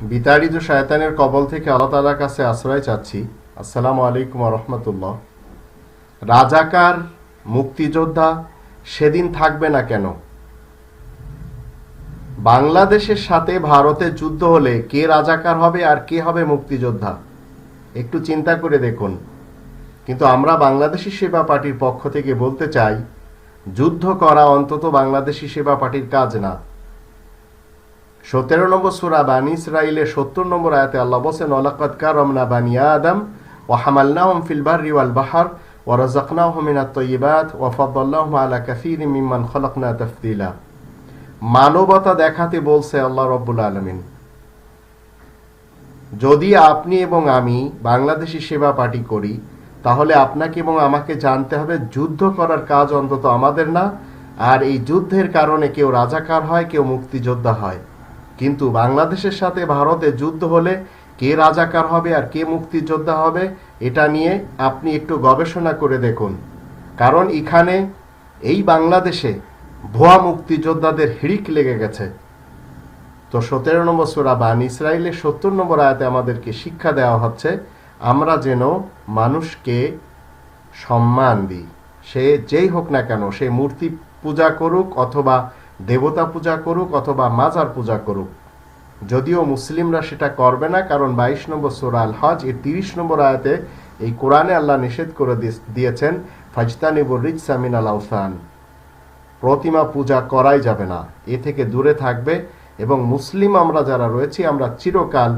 বিতাড়িত শয়তানের কবল থেকে আল্লাহ তালার কাছে আশ্রয় চাচ্ছি। আসসালামু আলাইকুম রহমতুল্লাহ। রাজাকার, মুক্তিযোদ্ধা সেদিন থাকবে না কেন? বাংলাদেশের সাথে ভারতে যুদ্ধ হলে কে রাজাকার হবে আর কে হবে মুক্তিযোদ্ধা? একটু চিন্তা করে দেখুন। কিন্তু আমরা বাংলাদেশি সেবা পার্টির পক্ষ থেকে বলতে চাই, যুদ্ধ করা অন্তত বাংলাদেশি সেবা পার্টির কাজ না। সতেরো নম্বর সুরা বানি ইসরাইলের সত্তর নম্বর আয়াতে আল্লাহ বসেন অলাকাত কারমনা বানি আদম ও হামালনাহম ফিল বাররি ওয়াল বাহার ও রাজাকনাহম মিনাত তৈবাত ও ফদ্দাল্লাহম আলা কাসির মিম্মান খলকনা তফদিলা। মানবতা দেখাতে বলছে আল্লাহ রব্বুল আলমিন। যদি আপনি এবং আমি বাংলাদেশি সেবা পার্টি করি, তাহলে আপনাকে এবং আমাকে জানতে হবে যুদ্ধ করার কাজ অন্তত আমাদের না, আর এই যুদ্ধের কারণে কেউ রাজাকার হয়, কেউ মুক্তিযোদ্ধা হয়। কিন্তু বাংলাদেশের সাথে ভারতে যুদ্ধ হলে কে রাজাকার হবে আর কে মুক্তিযোদ্ধা হবে, এটা নিয়ে আপনি একটু গবেষণা করে দেখুন। কারণ এখানে এই বাংলাদেশে ভুয়া মুক্তিযোদ্ধাদের হিড়িক লেগে গেছে। তো সতেরো নম্বর সুরা বান ইসরায়েলের সত্তর নম্বর আয়াতে আমাদেরকে শিক্ষা দেওয়া হচ্ছে, আমরা যেন মানুষকে সম্মান দিই। সে যেই হোক না কেন, সে মূর্তি পূজা করুক অথবা দেবতা পূজা করুক অথবা মাজার পূজা করুক। যদিও মুসলিমরা সেটা করবে না, কারণ বাইশ নম্বর সুরা আল হজ এর তিরিশ নম্বর আয়াতে এই কোরআনে আল্লাহ নিষেধ করে দিয়েছেন, ফাজতানিবুর রিক সামিন আল আউসান। প্রতিমা পূজা করাই যাবে না, এ থেকে দূরে থাকবে এবং মুসলিম আমরা যারা রয়েছি, আমরা চিরকাল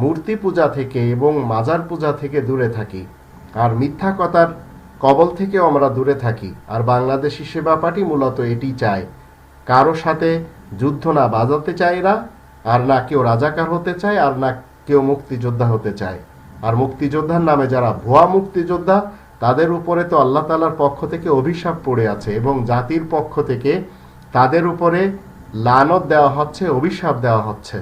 মূর্তি পূজা থেকে এবং মাজার পূজা থেকে দূরে থাকি। আর মিথ্যা কথার কবল থেকেও আমরা দূরে থাকি। আর বাংলাদেশি সেবা পার্টি মূলত এটি চায়। কারও সাথে যুদ্ধ না বাজাতে চায় না আর না কেউ রাজাকার হতে চায়, আর না কেউ মুক্তিযোদ্ধা হতে চায়। আর মুক্তিযোদ্ধার নামে যারা ভুয়া মুক্তিযোদ্ধা, তাদের উপরে তো আল্লাহ তালার পক্ষ থেকে অভিশাপ পড়ে আছে এবং জাতির পক্ষ থেকে তাদের উপরে লানত দেওয়া হচ্ছে, অভিশাপ দেওয়া হচ্ছে।